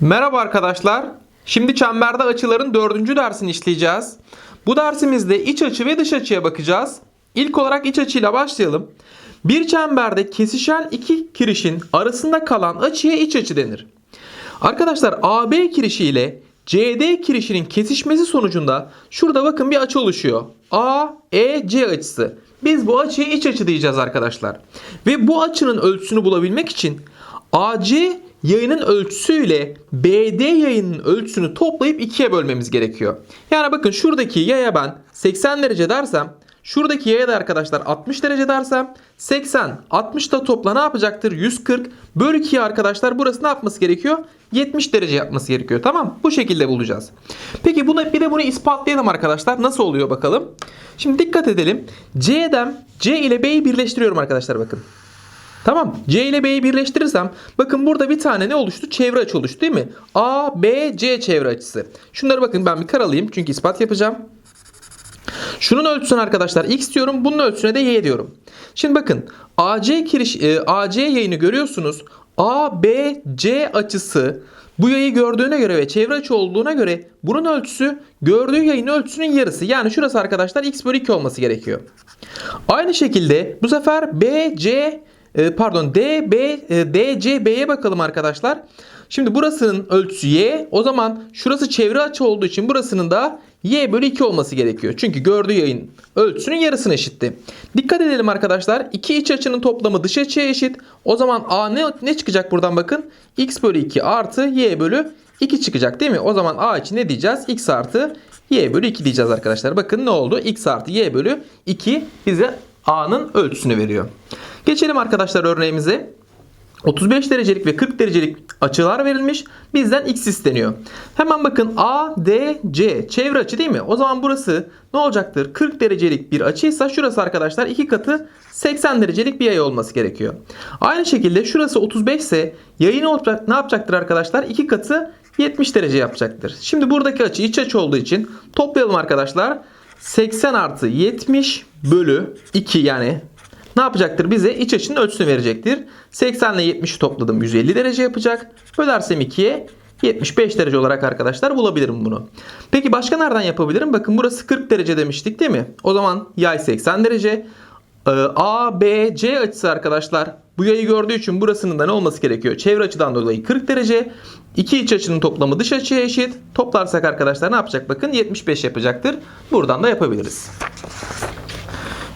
Merhaba arkadaşlar. Şimdi çemberde açıların dördüncü dersini işleyeceğiz. Bu dersimizde iç açı ve dış açıya bakacağız. İlk olarak iç açıyla başlayalım. Bir çemberde kesişen iki kirişin arasında kalan açıya iç açı denir. Arkadaşlar AB kirişi ile CD kirişinin kesişmesi sonucunda şurada bakın bir açı oluşuyor. AEC açısı. Biz bu açıya iç açı diyeceğiz arkadaşlar. Ve bu açının ölçüsünü bulabilmek için AC yayının ölçüsüyle BD yayının ölçüsünü toplayıp ikiye bölmemiz gerekiyor. Yani bakın şuradaki yaya ben 80 derece dersem Şuradaki yaya da arkadaşlar 60 derece dersem 80 60 da topla ne yapacaktır? 140 bölü 2'ye arkadaşlar burası ne yapması gerekiyor? 70 derece yapması gerekiyor. Tamam Bu şekilde bulacağız. Peki buna, bir de bunu ispatlayalım arkadaşlar. Nasıl oluyor bakalım. Şimdi dikkat edelim. C'den C ile B'yi birleştiriyorum arkadaşlar bakın. Tamam. C ile B'yi birleştirirsem bakın burada bir tane ne oluştu? Çevre açı oluştu değil mi? A, B, C çevre açısı. Şunları bakın ben bir karalayayım çünkü ispat yapacağım. Şunun ölçüsüne arkadaşlar x diyorum. Bunun ölçüsüne de y diyorum. Şimdi bakın AC kiriş e, AC yayını görüyorsunuz. ABC açısı bu yayı gördüğüne göre ve çevre açı olduğuna göre bunun ölçüsü gördüğü yayın ölçüsünün yarısı. Yani şurası arkadaşlar x bölü 2 olması gerekiyor. Aynı şekilde bu sefer BC e, pardon DB e, DCB'ye bakalım arkadaşlar. Şimdi burasının ölçüsü y. O zaman şurası çevre açı olduğu için burasının da y bölü 2 olması gerekiyor. Çünkü gördüğü yayın ölçüsünün yarısına eşitti. Dikkat edelim arkadaşlar. İki iç açının toplamı dış açıya eşit. O zaman a ne, ne çıkacak buradan bakın. x bölü 2 artı y bölü 2 çıkacak değil mi? O zaman a için ne diyeceğiz? x artı y bölü 2 diyeceğiz arkadaşlar. Bakın ne oldu? x artı y bölü 2 bize a'nın ölçüsünü veriyor. Geçelim arkadaşlar örneğimize. 35 derecelik ve 40 derecelik açılar verilmiş. Bizden x isteniyor. Hemen bakın ADC çevre açı değil mi? O zaman burası ne olacaktır? 40 derecelik bir açıysa şurası arkadaşlar iki katı 80 derecelik bir yay olması gerekiyor. Aynı şekilde şurası 35 ise yayın olacak, ne yapacaktır arkadaşlar? İki katı 70 derece yapacaktır. Şimdi buradaki açı iç açı olduğu için toplayalım arkadaşlar. 80 artı 70 bölü 2 yani ne yapacaktır? Bize iç açının ölçüsünü verecektir. 80 ile 70'i topladım 150 derece yapacak. Bölersem 2'ye 75 derece olarak arkadaşlar bulabilirim bunu. Peki başka nereden yapabilirim? Bakın burası 40 derece demiştik değil mi? O zaman yay 80 derece. Ee, A, B, C açısı arkadaşlar bu yayı gördüğü için burasının da ne olması gerekiyor? Çevre açıdan dolayı 40 derece. İki iç açının toplamı dış açıya eşit. Toplarsak arkadaşlar ne yapacak? Bakın 75 yapacaktır. Buradan da yapabiliriz.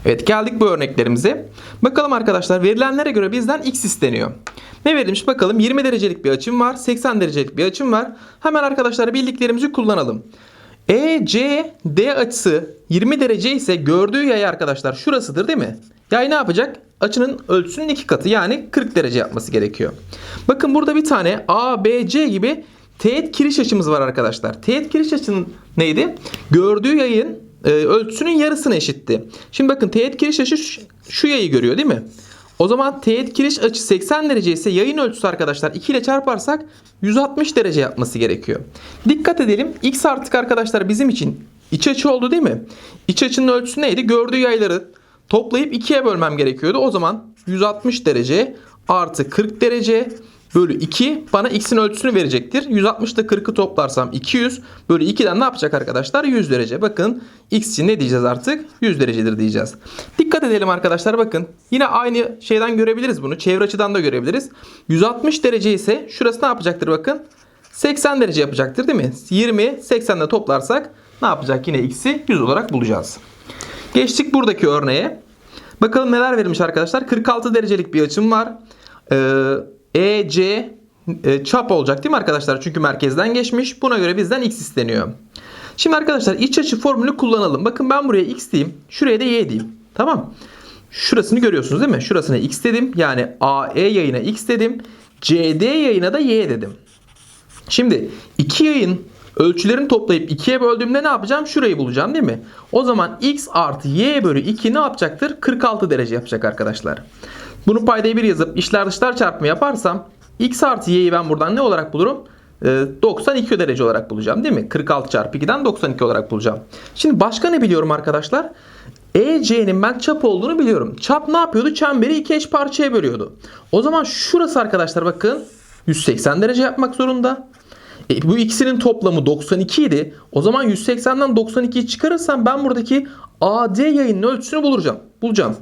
Evet geldik bu örneklerimize. Bakalım arkadaşlar verilenlere göre bizden x isteniyor. Ne verilmiş bakalım 20 derecelik bir açım var. 80 derecelik bir açım var. Hemen arkadaşlar bildiklerimizi kullanalım. ECD açısı 20 derece ise gördüğü yay arkadaşlar şurasıdır değil mi? Yay ne yapacak? Açının ölçüsünün iki katı yani 40 derece yapması gerekiyor. Bakın burada bir tane ABC gibi teğet kiriş açımız var arkadaşlar. Teğet kiriş açının neydi? Gördüğü yayın e, ölçüsünün yarısına eşitti. Şimdi bakın teğet kiriş açı şu, şu yayı görüyor değil mi? O zaman teğet kiriş açı 80 derece ise yayın ölçüsü arkadaşlar 2 ile çarparsak 160 derece yapması gerekiyor. Dikkat edelim x artık arkadaşlar bizim için iç açı oldu değil mi? İç açının ölçüsü neydi? Gördüğü yayları toplayıp 2'ye bölmem gerekiyordu. O zaman 160 derece artı 40 derece bölü 2 bana x'in ölçüsünü verecektir. 160 ile 40'ı toplarsam 200 bölü 2'den ne yapacak arkadaşlar? 100 derece. Bakın x için ne diyeceğiz artık? 100 derecedir diyeceğiz. Dikkat edelim arkadaşlar bakın. Yine aynı şeyden görebiliriz bunu. Çevre açıdan da görebiliriz. 160 derece ise şurası ne yapacaktır bakın? 80 derece yapacaktır değil mi? 20 80'de toplarsak ne yapacak? Yine x'i 100 olarak bulacağız. Geçtik buradaki örneğe. Bakalım neler verilmiş arkadaşlar. 46 derecelik bir açım var. Ee, EC e, çap olacak değil mi arkadaşlar? Çünkü merkezden geçmiş. Buna göre bizden x isteniyor. Şimdi arkadaşlar iç açı formülü kullanalım. Bakın ben buraya x diyeyim. Şuraya da y diyeyim. Tamam. Şurasını görüyorsunuz değil mi? Şurasına x dedim. Yani AE yayına x dedim. CD yayına da y dedim. Şimdi iki yayın ölçülerini toplayıp ikiye böldüğümde ne yapacağım? Şurayı bulacağım değil mi? O zaman x artı y bölü 2 ne yapacaktır? 46 derece yapacak arkadaşlar. Bunu paydayı bir yazıp içler dışlar çarpımı yaparsam x artı y'yi ben buradan ne olarak bulurum? Ee, 92 derece olarak bulacağım değil mi? 46 çarpı 2'den 92 olarak bulacağım. Şimdi başka ne biliyorum arkadaşlar? EC'nin ben çap olduğunu biliyorum. Çap ne yapıyordu? Çemberi iki eş parçaya bölüyordu. O zaman şurası arkadaşlar bakın 180 derece yapmak zorunda. E, bu ikisinin toplamı 92 idi. O zaman 180'den 92'yi çıkarırsam ben buradaki AD yayının ölçüsünü bulacağım. Bulacağım.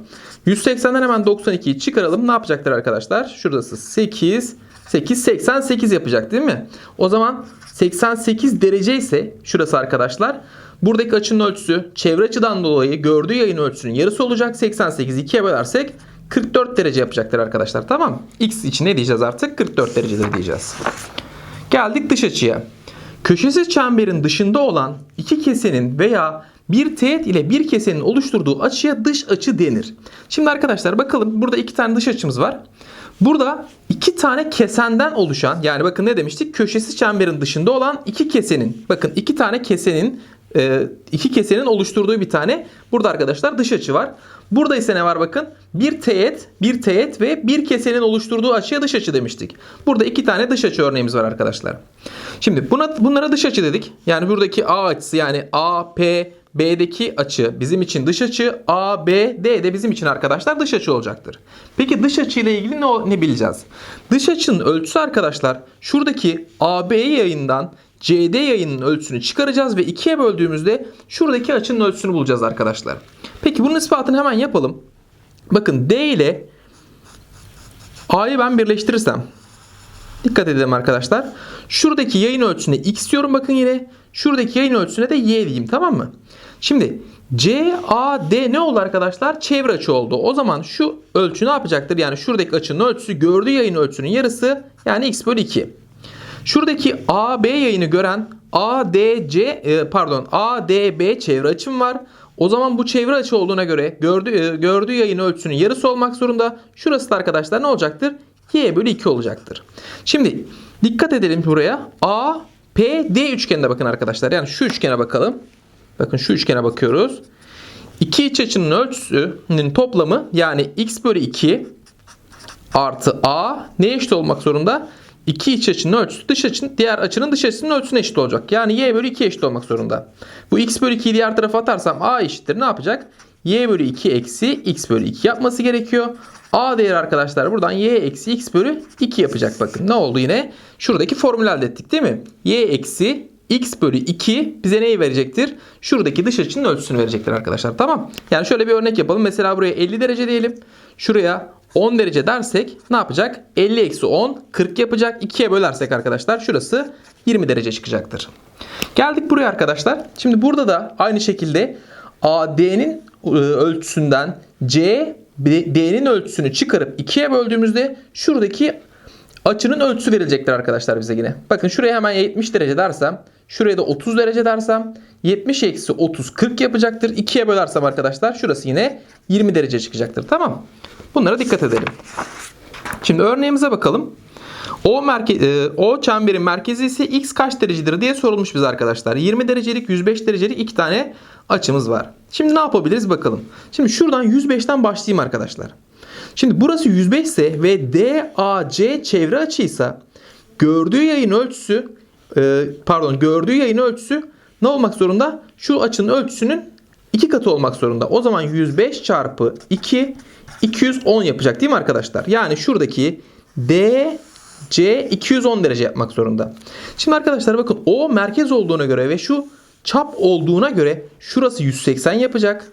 180'den hemen 92'yi çıkaralım. Ne yapacaktır arkadaşlar? Şurası 8, 8, 88 yapacak değil mi? O zaman 88 derece ise şurası arkadaşlar. Buradaki açının ölçüsü çevre açıdan dolayı gördüğü yayın ölçüsünün yarısı olacak. 88'i 2'ye bölersek 44 derece yapacaktır arkadaşlar. Tamam? X için ne diyeceğiz artık? 44 derecedir diyeceğiz. Geldik dış açıya. Köşesiz çemberin dışında olan iki kesenin veya bir teğet ile bir kesenin oluşturduğu açıya dış açı denir. Şimdi arkadaşlar bakalım burada iki tane dış açımız var. Burada iki tane kesenden oluşan yani bakın ne demiştik? Köşesiz çemberin dışında olan iki kesenin bakın iki tane kesenin e, iki kesenin oluşturduğu bir tane burada arkadaşlar dış açı var. Burada ise ne var bakın? Bir teğet, bir teğet ve bir kesenin oluşturduğu açıya dış açı demiştik. Burada iki tane dış açı örneğimiz var arkadaşlar. Şimdi buna bunlara dış açı dedik. Yani buradaki A açısı yani A, P, B'deki açı bizim için dış açı, A, B, D de bizim için arkadaşlar dış açı olacaktır. Peki dış açı ile ilgili ne, ne bileceğiz? Dış açının ölçüsü arkadaşlar şuradaki AB yayından CD yayının ölçüsünü çıkaracağız ve ikiye böldüğümüzde şuradaki açının ölçüsünü bulacağız arkadaşlar. Peki bunun ispatını hemen yapalım. Bakın D ile A'yı ben birleştirirsem dikkat edelim arkadaşlar. Şuradaki yayın ölçüsüne X diyorum bakın yine. Şuradaki yayın ölçüsüne de Y diyeyim tamam mı? Şimdi CAD ne oldu arkadaşlar? Çevre açı oldu. O zaman şu ölçü ne yapacaktır? Yani şuradaki açının ölçüsü gördüğü yayın ölçüsünün yarısı yani X bölü 2. Şuradaki AB yayını gören ADC e, pardon ADB çevre açım var. O zaman bu çevre açı olduğuna göre gördüğü, e, gördüğü yayın ölçüsünün yarısı olmak zorunda. Şurası da arkadaşlar ne olacaktır? Y bölü 2 olacaktır. Şimdi dikkat edelim buraya. A, P, D üçgenine bakın arkadaşlar. Yani şu üçgene bakalım. Bakın şu üçgene bakıyoruz. İki iç açının ölçüsünün toplamı yani x bölü 2 artı a ne eşit olmak zorunda? İki iç açının ölçüsü dış açının diğer açının dış açısının ölçüsüne eşit olacak. Yani y bölü 2 eşit olmak zorunda. Bu x bölü 2'yi diğer tarafa atarsam a eşittir ne yapacak? y bölü 2 eksi x bölü 2 yapması gerekiyor. A değeri arkadaşlar buradan y eksi x bölü 2 yapacak bakın. Ne oldu yine? Şuradaki formülü elde ettik değil mi? y eksi x bölü 2 bize neyi verecektir? Şuradaki dış açının ölçüsünü verecektir arkadaşlar. Tamam. Yani şöyle bir örnek yapalım. Mesela buraya 50 derece diyelim. Şuraya 10 derece dersek ne yapacak? 50 eksi 10 40 yapacak. 2'ye bölersek arkadaşlar şurası 20 derece çıkacaktır. Geldik buraya arkadaşlar. Şimdi burada da aynı şekilde AD'nin e, ölçüsünden C D'nin ölçüsünü çıkarıp 2'ye böldüğümüzde şuradaki açının ölçüsü verilecektir arkadaşlar bize yine. Bakın şuraya hemen 70 derece dersem şuraya da 30 derece dersem 70 eksi 30 40 yapacaktır. 2'ye bölersem arkadaşlar şurası yine 20 derece çıkacaktır. Tamam. Bunlara dikkat edelim. Şimdi örneğimize bakalım. O, merke, e, o çemberin merkezi ise x kaç derecedir diye sorulmuş bize arkadaşlar. 20 derecelik 105 derecelik iki tane açımız var. Şimdi ne yapabiliriz bakalım. Şimdi şuradan 105'ten başlayayım arkadaşlar. Şimdi burası 105 ise ve DAC çevre açıysa gördüğü yayın ölçüsü e, pardon gördüğü yayın ölçüsü ne olmak zorunda? Şu açının ölçüsünün iki katı olmak zorunda. O zaman 105 çarpı 2 210 yapacak değil mi arkadaşlar? Yani şuradaki D C 210 derece yapmak zorunda. Şimdi arkadaşlar bakın o merkez olduğuna göre ve şu çap olduğuna göre şurası 180 yapacak.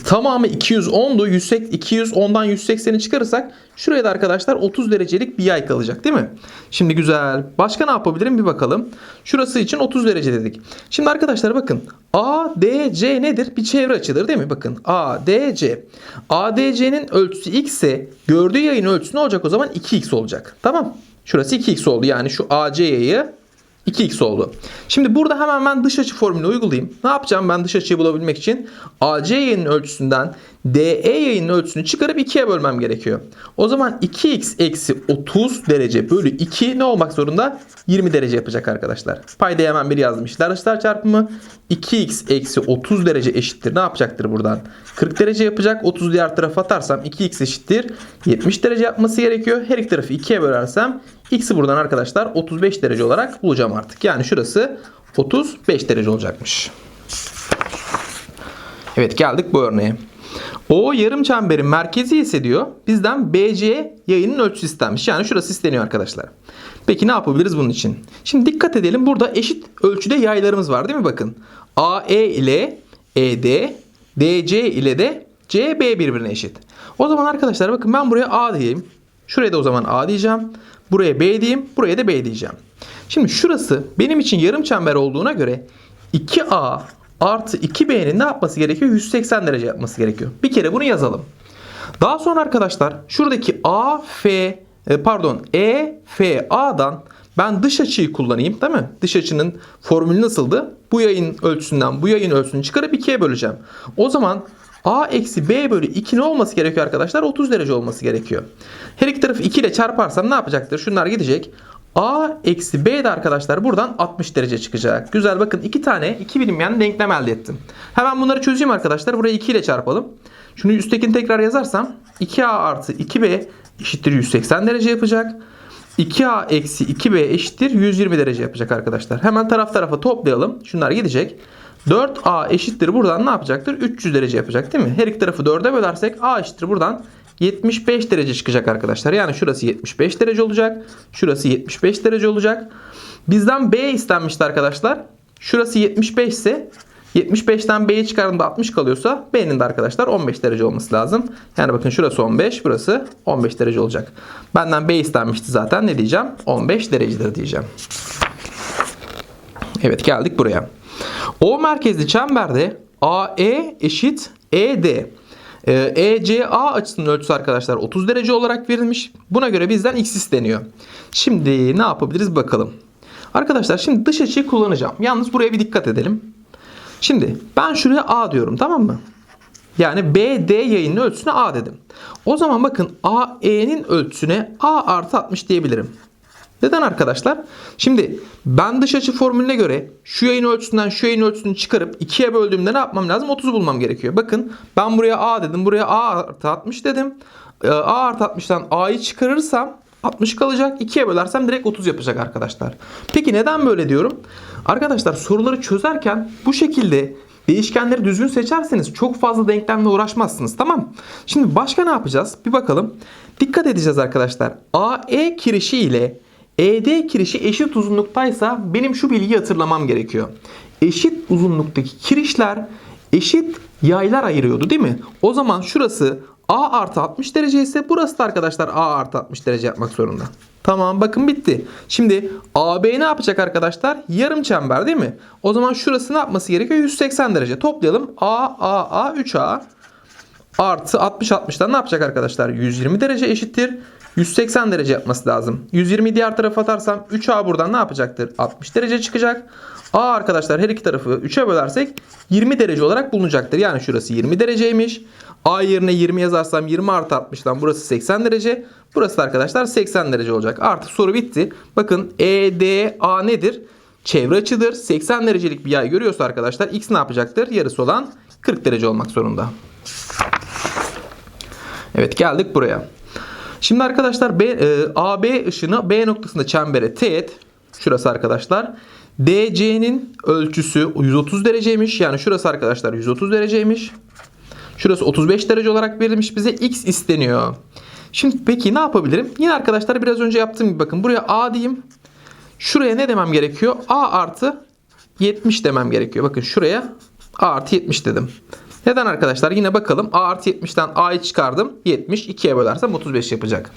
Tamamı 210'du. 210'dan 180'i çıkarırsak şuraya da arkadaşlar 30 derecelik bir yay kalacak değil mi? Şimdi güzel. Başka ne yapabilirim bir bakalım. Şurası için 30 derece dedik. Şimdi arkadaşlar bakın ADC nedir? Bir çevre açıdır değil mi? Bakın ADC. ADC'nin ölçüsü x ise gördüğü yayın ölçüsü ne olacak o zaman? 2x olacak. Tamam. Şurası 2x oldu. Yani şu AC yayı 2x oldu. Şimdi burada hemen ben dış açı formülünü uygulayayım. Ne yapacağım ben dış açıyı bulabilmek için? AC yayının ölçüsünden DE yayının ölçüsünü çıkarıp 2'ye bölmem gerekiyor. O zaman 2x eksi 30 derece bölü 2 ne olmak zorunda? 20 derece yapacak arkadaşlar. Paydaya hemen bir yazdım. İşler dışlar çarpımı 2x eksi 30 derece eşittir. Ne yapacaktır buradan? 40 derece yapacak. 30 diğer tarafa atarsam 2x eşittir. 70 derece yapması gerekiyor. Her iki tarafı 2'ye bölersem x'i buradan arkadaşlar 35 derece olarak bulacağım artık. Yani şurası 35 derece olacakmış. Evet geldik bu örneğe. O yarım çemberin merkezi ise diyor bizden BC yayının ölçüsü istenmiş. Yani şurası isteniyor arkadaşlar. Peki ne yapabiliriz bunun için? Şimdi dikkat edelim. Burada eşit ölçüde yaylarımız var değil mi? Bakın. AE ile ED, DC ile de CB birbirine eşit. O zaman arkadaşlar bakın ben buraya A diyeyim. Şuraya da o zaman A diyeceğim. Buraya B diyeyim. Buraya da B diyeceğim. Şimdi şurası benim için yarım çember olduğuna göre 2A artı 2B'nin ne yapması gerekiyor? 180 derece yapması gerekiyor. Bir kere bunu yazalım. Daha sonra arkadaşlar şuradaki A, F, e, pardon E, F, A'dan ben dış açıyı kullanayım değil mi? Dış açının formülü nasıldı? Bu yayın ölçüsünden bu yayın ölçüsünü çıkarıp 2'ye böleceğim. O zaman A eksi B bölü 2 ne olması gerekiyor arkadaşlar? 30 derece olması gerekiyor. Her iki tarafı 2 ile çarparsam ne yapacaktır? Şunlar gidecek. A eksi B de arkadaşlar buradan 60 derece çıkacak. Güzel bakın iki tane iki bilinmeyen denklem elde ettim. Hemen bunları çözeyim arkadaşlar. Burayı 2 ile çarpalım. Şunu üsttekini tekrar yazarsam 2A artı 2B eşittir 180 derece yapacak. 2A eksi 2B eşittir 120 derece yapacak arkadaşlar. Hemen taraf tarafa toplayalım. Şunlar gidecek. 4A eşittir buradan ne yapacaktır? 300 derece yapacak değil mi? Her iki tarafı 4'e bölersek A eşittir buradan 75 derece çıkacak arkadaşlar. Yani şurası 75 derece olacak. Şurası 75 derece olacak. Bizden B istenmişti arkadaşlar. Şurası 75 ise 75'ten B'yi çıkardığımda 60 kalıyorsa B'nin de arkadaşlar 15 derece olması lazım. Yani bakın şurası 15, burası 15 derece olacak. Benden B istenmişti zaten. Ne diyeceğim? 15 derecedir diyeceğim. Evet geldik buraya. O merkezli çemberde AE eşit ED. Ee, ECA açısının ölçüsü arkadaşlar 30 derece olarak verilmiş. Buna göre bizden x isteniyor. Şimdi ne yapabiliriz bakalım. Arkadaşlar şimdi dış açıyı kullanacağım. Yalnız buraya bir dikkat edelim. Şimdi ben şuraya A diyorum tamam mı? Yani BD yayının ölçüsüne A dedim. O zaman bakın AE'nin ölçüsüne A artı 60 diyebilirim. Neden arkadaşlar? Şimdi ben dış açı formülüne göre şu yayın ölçüsünden şu yayın ölçüsünü çıkarıp ikiye böldüğümde ne yapmam lazım? 30'u bulmam gerekiyor. Bakın ben buraya A dedim. Buraya A artı 60 dedim. Ee, A artı 60'tan A'yı çıkarırsam 60 kalacak. 2'ye bölersem direkt 30 yapacak arkadaşlar. Peki neden böyle diyorum? Arkadaşlar soruları çözerken bu şekilde değişkenleri düzgün seçerseniz çok fazla denklemle uğraşmazsınız. Tamam. Şimdi başka ne yapacağız? Bir bakalım. Dikkat edeceğiz arkadaşlar. AE kirişi ile ED kirişi eşit uzunluktaysa benim şu bilgiyi hatırlamam gerekiyor. Eşit uzunluktaki kirişler eşit yaylar ayırıyordu değil mi? O zaman şurası A artı 60 derece ise burası da arkadaşlar A artı 60 derece yapmak zorunda. Tamam bakın bitti. Şimdi AB ne yapacak arkadaşlar? Yarım çember değil mi? O zaman şurası ne yapması gerekiyor? 180 derece. Toplayalım. A, A, A, 3A artı 60 60'dan ne yapacak arkadaşlar? 120 derece eşittir. 180 derece yapması lazım. 120'yi diğer tarafa atarsam 3A buradan ne yapacaktır? 60 derece çıkacak. A arkadaşlar her iki tarafı 3'e bölersek 20 derece olarak bulunacaktır. Yani şurası 20 dereceymiş. A yerine 20 yazarsam 20 artı 60'dan burası 80 derece. Burası da arkadaşlar 80 derece olacak. Artık soru bitti. Bakın EDA nedir? Çevre açıdır. 80 derecelik bir yay görüyorsa arkadaşlar x ne yapacaktır? Yarısı olan 40 derece olmak zorunda. Evet geldik buraya. Şimdi arkadaşlar B, e, AB ışını B noktasında çembere teğet. Şurası arkadaşlar. DC'nin ölçüsü 130 dereceymiş. Yani şurası arkadaşlar 130 dereceymiş. Şurası 35 derece olarak verilmiş. Bize x isteniyor. Şimdi peki ne yapabilirim? Yine arkadaşlar biraz önce yaptığım gibi bakın. Buraya A diyeyim. Şuraya ne demem gerekiyor? A artı 70 demem gerekiyor. Bakın şuraya A artı 70 dedim. Neden arkadaşlar? Yine bakalım. A artı 70'ten A'yı çıkardım. 70. 2'ye bölersem 35 yapacak.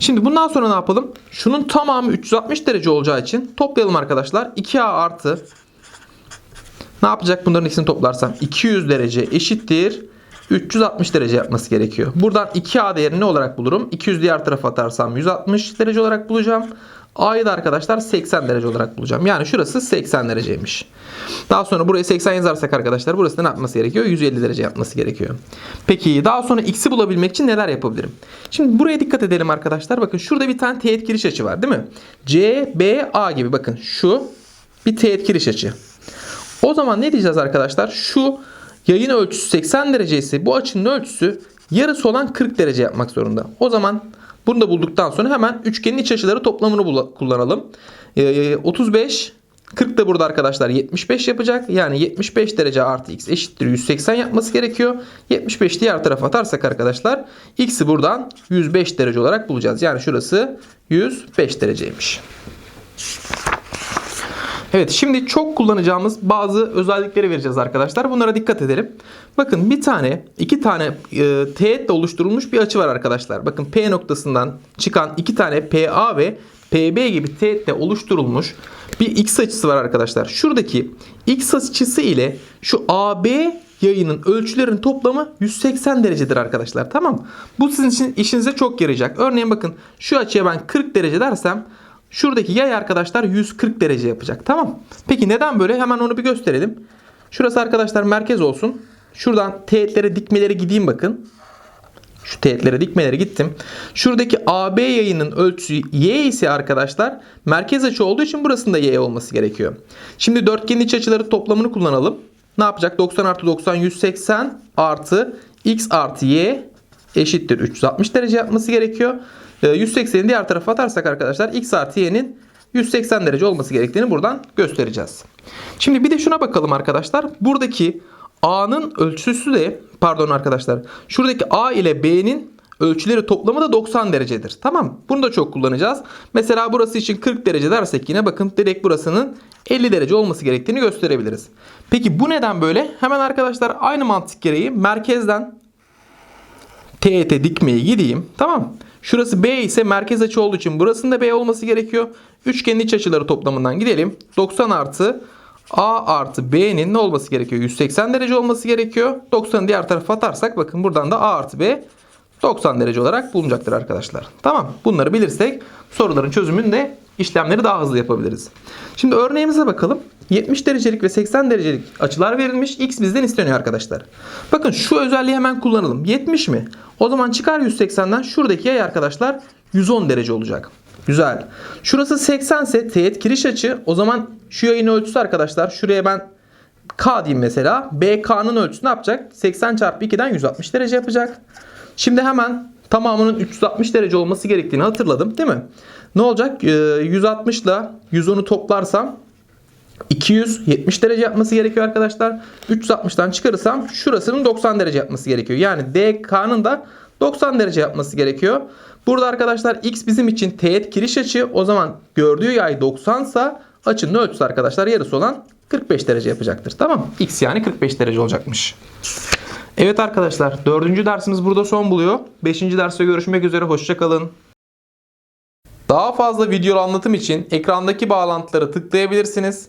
Şimdi bundan sonra ne yapalım? Şunun tamamı 360 derece olacağı için toplayalım arkadaşlar. 2A artı ne yapacak bunların ikisini toplarsam? 200 derece eşittir. 360 derece yapması gerekiyor. Buradan 2A değerini ne olarak bulurum? 200 diğer tarafa atarsam 160 derece olarak bulacağım. A'yı da arkadaşlar 80 derece olarak bulacağım. Yani şurası 80 dereceymiş. Daha sonra buraya 80 yazarsak arkadaşlar burası ne yapması gerekiyor? 150 derece yapması gerekiyor. Peki daha sonra x'i bulabilmek için neler yapabilirim? Şimdi buraya dikkat edelim arkadaşlar. Bakın şurada bir tane teğet giriş açı var değil mi? C, B, A gibi bakın şu bir teğet giriş açı. O zaman ne diyeceğiz arkadaşlar? Şu yayın ölçüsü 80 derece ise bu açının ölçüsü yarısı olan 40 derece yapmak zorunda. O zaman bunu da bulduktan sonra hemen üçgenin iç açıları toplamını kullanalım. Ee, 35 40 da burada arkadaşlar 75 yapacak. Yani 75 derece artı x eşittir 180 yapması gerekiyor. 75 diğer tarafa atarsak arkadaşlar x'i buradan 105 derece olarak bulacağız. Yani şurası 105 dereceymiş. Evet şimdi çok kullanacağımız bazı özellikleri vereceğiz arkadaşlar. Bunlara dikkat edelim. Bakın bir tane iki tane e, teğetle oluşturulmuş bir açı var arkadaşlar. Bakın P noktasından çıkan iki tane PA ve PB gibi teğetle oluşturulmuş bir x açısı var arkadaşlar. Şuradaki x açısı ile şu AB yayının ölçülerin toplamı 180 derecedir arkadaşlar. Tamam. Bu sizin için işinize çok yarayacak. Örneğin bakın şu açıya ben 40 derece dersem Şuradaki yay arkadaşlar 140 derece yapacak. Tamam. Peki neden böyle? Hemen onu bir gösterelim. Şurası arkadaşlar merkez olsun. Şuradan teğetlere dikmeleri gideyim bakın. Şu teğetlere dikmeleri gittim. Şuradaki AB yayının ölçüsü y ise arkadaşlar merkez açı olduğu için burasında y olması gerekiyor. Şimdi dörtgenin iç açıları toplamını kullanalım. Ne yapacak? 90 artı 90 180 artı x artı y eşittir 360 derece yapması gerekiyor. 180'i diğer tarafa atarsak arkadaşlar x artı y'nin 180 derece olması gerektiğini buradan göstereceğiz. Şimdi bir de şuna bakalım arkadaşlar. Buradaki a'nın ölçüsü de pardon arkadaşlar. Şuradaki a ile b'nin ölçüleri toplamı da 90 derecedir. Tamam. Bunu da çok kullanacağız. Mesela burası için 40 derece dersek yine bakın direkt burasının 50 derece olması gerektiğini gösterebiliriz. Peki bu neden böyle? Hemen arkadaşlar aynı mantık gereği merkezden teğete dikmeye gideyim. Tamam. Şurası B ise merkez açı olduğu için burasında B olması gerekiyor. Üçgenin iç açıları toplamından gidelim. 90 artı A artı B'nin ne olması gerekiyor? 180 derece olması gerekiyor. 90'ı diğer tarafa atarsak bakın buradan da A artı B 90 derece olarak bulunacaktır arkadaşlar. Tamam. Bunları bilirsek soruların çözümünde işlemleri daha hızlı yapabiliriz. Şimdi örneğimize bakalım. 70 derecelik ve 80 derecelik açılar verilmiş. X bizden isteniyor arkadaşlar. Bakın şu özelliği hemen kullanalım. 70 mi? O zaman çıkar 180'den şuradaki yay arkadaşlar 110 derece olacak. Güzel. Şurası 80 ise teğet kiriş açı. O zaman şu yayın ölçüsü arkadaşlar. Şuraya ben K diyeyim mesela. BK'nın ölçüsü ne yapacak? 80 çarpı 2'den 160 derece yapacak. Şimdi hemen tamamının 360 derece olması gerektiğini hatırladım değil mi? Ne olacak? Ee, 160 ile 110'u toplarsam 270 derece yapması gerekiyor arkadaşlar. 360'tan çıkarırsam şurasının 90 derece yapması gerekiyor. Yani DK'nın da 90 derece yapması gerekiyor. Burada arkadaşlar x bizim için teğet kiriş açı. O zaman gördüğü yay 90 sa açının ölçüsü arkadaşlar yarısı olan 45 derece yapacaktır. Tamam X yani 45 derece olacakmış. Evet arkadaşlar dördüncü dersimiz burada son buluyor. Beşinci derste görüşmek üzere hoşçakalın. Daha fazla video anlatım için ekrandaki bağlantıları tıklayabilirsiniz.